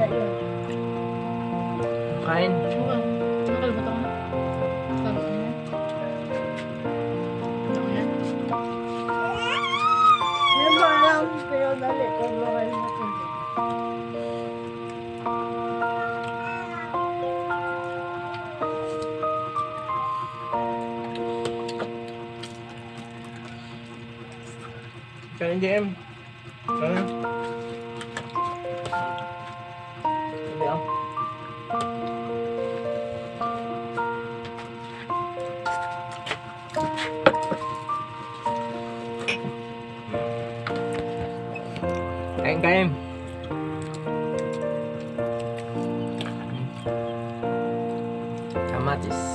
isda yun. Kain. Oo. Nakalimutan ko na. Sabi ko na. Ano yan? Hindi mo alam, pero dali ko makalimutan. Kain JM. Kain. Kamatis.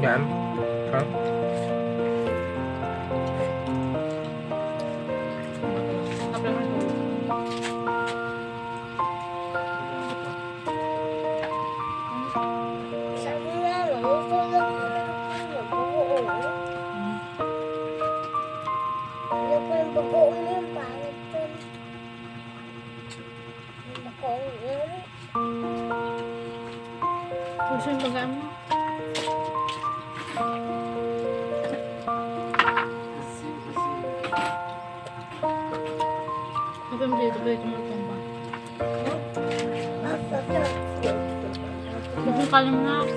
Ang gaan. Ha? Sabi naman ko. Sabi mo dito, dito mo itong ba? Huwag mong kalim na. Sabi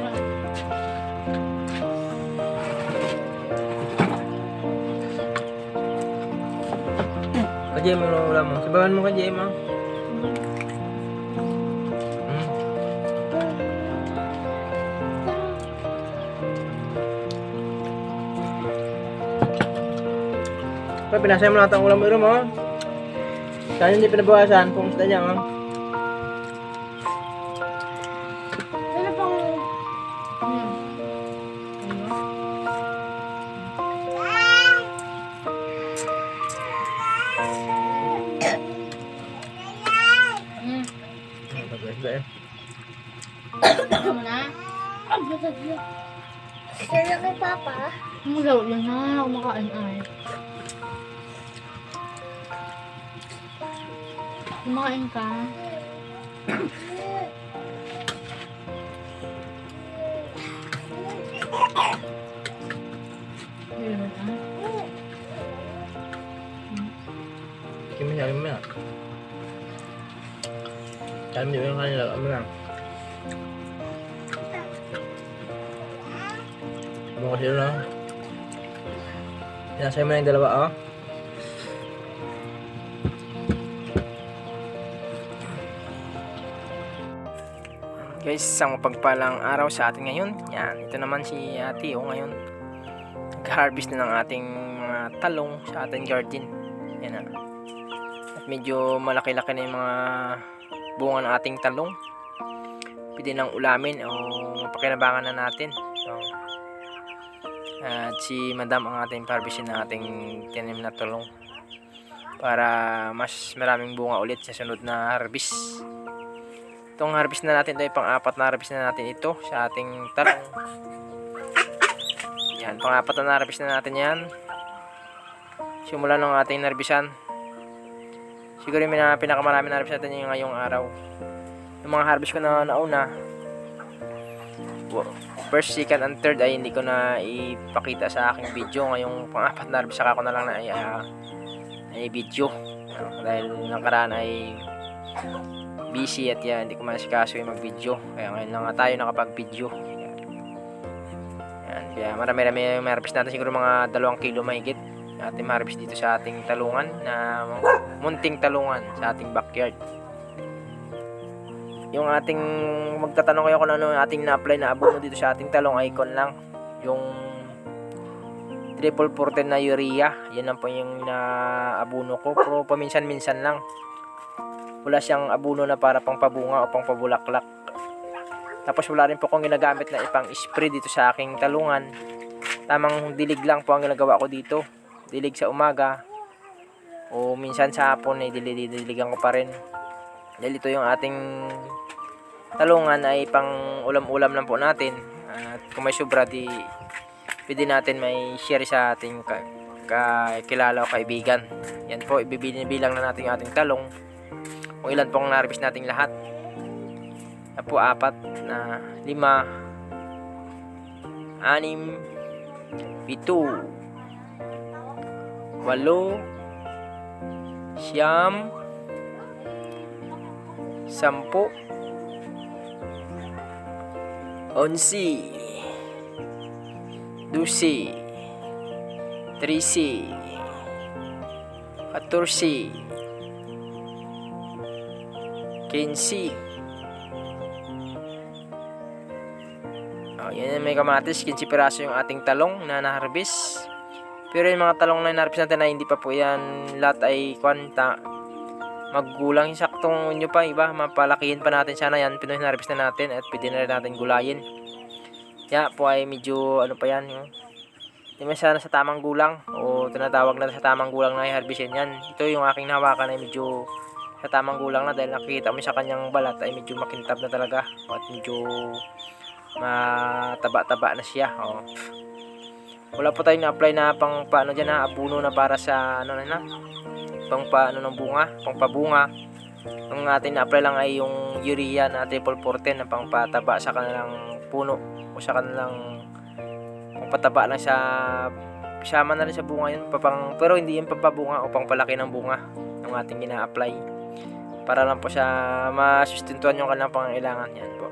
na. Ka JM mo ulam mo. Sabawan mo Pa, pinasaya mo lahat ang ulam mo mo. Kaya hindi pinabawasan kung gusto niya, oh. Ano pang Ayan. Ayun. Mm. Ayaw mo na? Ang butas yun. Sila kay Papa. Umugaw yun na. Kumakain ay. Kumakain ka. Ayun ah. Kaya mo niya, kaya mo yung kanila, ano lang. Ano kasi yun, oh. Pinasaya mo na yung dalawa, oh. Guys, isang mapagpalang araw sa atin ngayon. Yan, ito naman si ate, oh, ngayon. Nag-harvest na ng ating mga talong sa ating garden. Yan na. At medyo malaki-laki na yung mga bunga ng ating talong. Pwede nang ulamin o pakinabangan na natin. So, at si madam ang ating harvestin ng ating tinim na talong para mas maraming bunga ulit sa sunod na harvest. Itong harvest na natin, ito ay pang-apat na harvest na natin ito sa ating talong. Yan, pang-apat na harvest na natin yan. Simula nung ating narbisan. Siguro yung mga pinakamarami na harvest natin yung ngayong araw. Yung mga harvest ko na nauna, first, second, and third ay hindi ko na ipakita sa aking video. Ngayong pang-apat na harvest, saka ko na lang na i- ay video. Dahil nakaraan ay busy at yan, hindi ko masikaso yung mag-video. Kaya ngayon lang nga tayo nakapag-video. Yan. Yan. Kaya marami-rami yung harvest natin. Siguro mga dalawang kilo mahigit. Ating harvest dito sa ating talungan na munting talungan sa ating backyard. Yung ating magtatanong kayo kung ano yung ating na-apply na abono dito sa ating talong kon lang. Yung triple 14 na urea. Yan lang po yung naabuno ko. Pero paminsan-minsan lang. Wala siyang abuno na para pang pabunga o pang pabulaklak. Tapos wala rin po akong ginagamit na ipang spray dito sa aking talungan. Tamang dilig lang po ang ginagawa ko dito. Dilig sa umaga. O minsan sa hapon ay dilidiligan ko pa rin. Dahil ito yung ating talungan ay pang ulam-ulam lang po natin. At kung may sobra di pwede natin may share sa ating ka, ka- o kaibigan. Yan po, ibibilang na natin ating talong. Kung ilan pong narvest nating lahat. Na po, apat na lima, anim, pito, walo, siyam, sampu, onsi, dusi, trisi, katorsi, kinsi. Oh, yan may kamatis, 15 piraso yung ating talong na na-harvest. Pero yung mga talong na na-harvest natin na hindi pa po yan lahat ay kwanta. Maggulang yung saktong nyo pa, iba, mapalakihin pa natin sana yan. Pinoy na-harvest na natin at pwede na rin natin gulayin. Kaya po ay medyo ano pa yan, yung hindi sana sa tamang gulang o tinatawag na sa tamang gulang na i-harvest yan. yan. Ito yung aking nahawakan ay medyo sa tamang gulang na dahil nakikita mo sa kanyang balat ay medyo makintab na talaga at medyo mataba-taba na siya. Oh. Wala po tayong na-apply na pang paano dyan na abuno na para sa ano na na pang paano ng bunga, pang pabunga. Ang atin na-apply lang ay yung urea na triple 14 na pang pataba sa kanilang puno o sa kanilang pang pataba lang sa sama na rin sa bunga yun papang, pero hindi yung pampabunga o pang palaki ng bunga ang ating ina-apply para lang po sa masustentuhan yung kanilang pangailangan yan po